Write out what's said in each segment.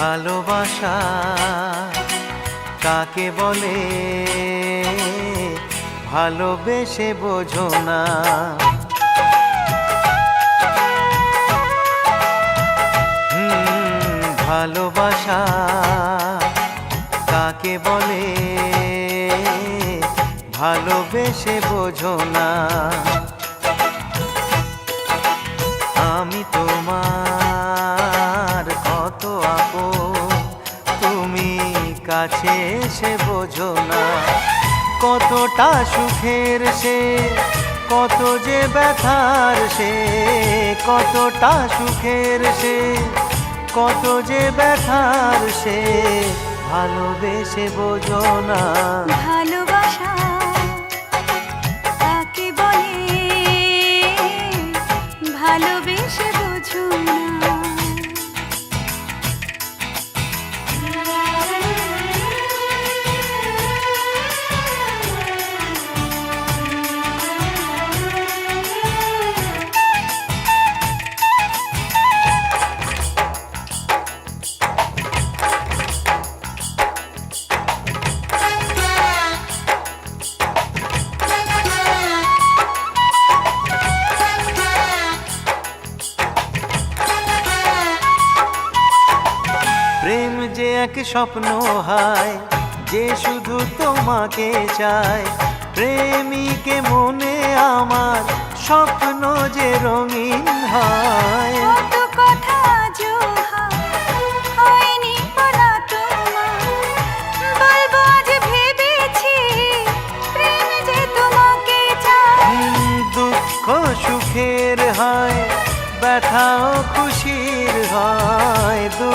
ভালোবাসা কাকে বলে? ভালোবেসে বোঝো না। ভালোবাসা কাকে বলে? ভালোবেসে বোঝো না। আমি তোমার কতটা সুখের সে, কত যে ব্যথার সে, কতটা সুখের সে, কত যে ব্যথার সে, ভালোবেসে বোঝো না। ভালোবাসা যে এক স্বপ্ন হয়, যে শুধু তোমাকে চায়। প্রেমিকে মনে আমার স্বপ্ন যে রঙিন হয়। কথা জোহা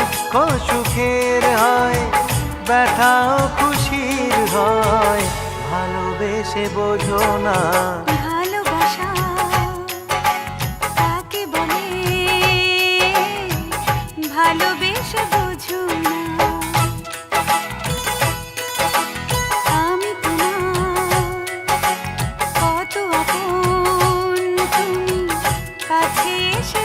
দুঃখ সুখের হয়, ব্যথাও খুশির হয়, ভালোবেসে বোঝো না। ভালোবাসা কাকে বলে? ভালোবেসে বুঝো না। এসে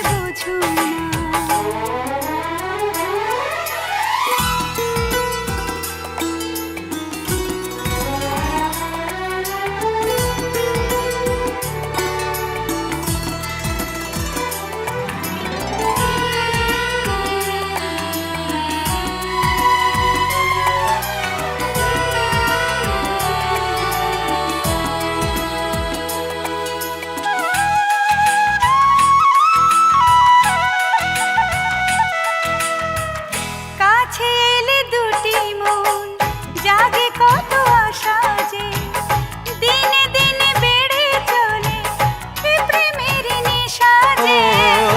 কত আশা যে দিনে দিনে বেড়ে চলে প্রেমের নেশা যে।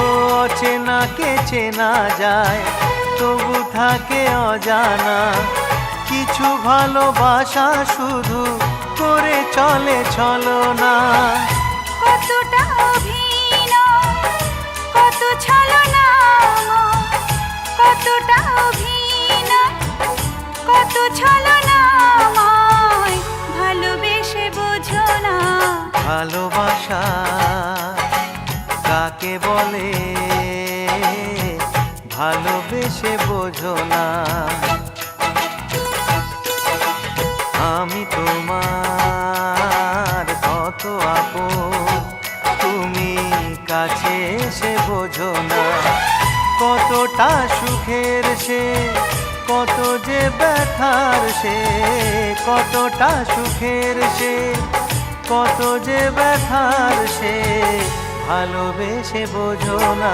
ও চেনা যায় তবু থাকে অজানা। কিছু ভালোবাসা শুধু করে চলে চলো না কতটা অভিনয় কত ছলনা কতটা অভিনয়। বলে, ভালোবেসে বোঝো না। আমি তোমার কত আপো তুমি কাছে এসে বোঝো না। কতটা সুখের সে, কত যে ব্যথার সে, কতটা সুখের সে, কত যে ব্যথার সে ভালোবেসে বোঝো না।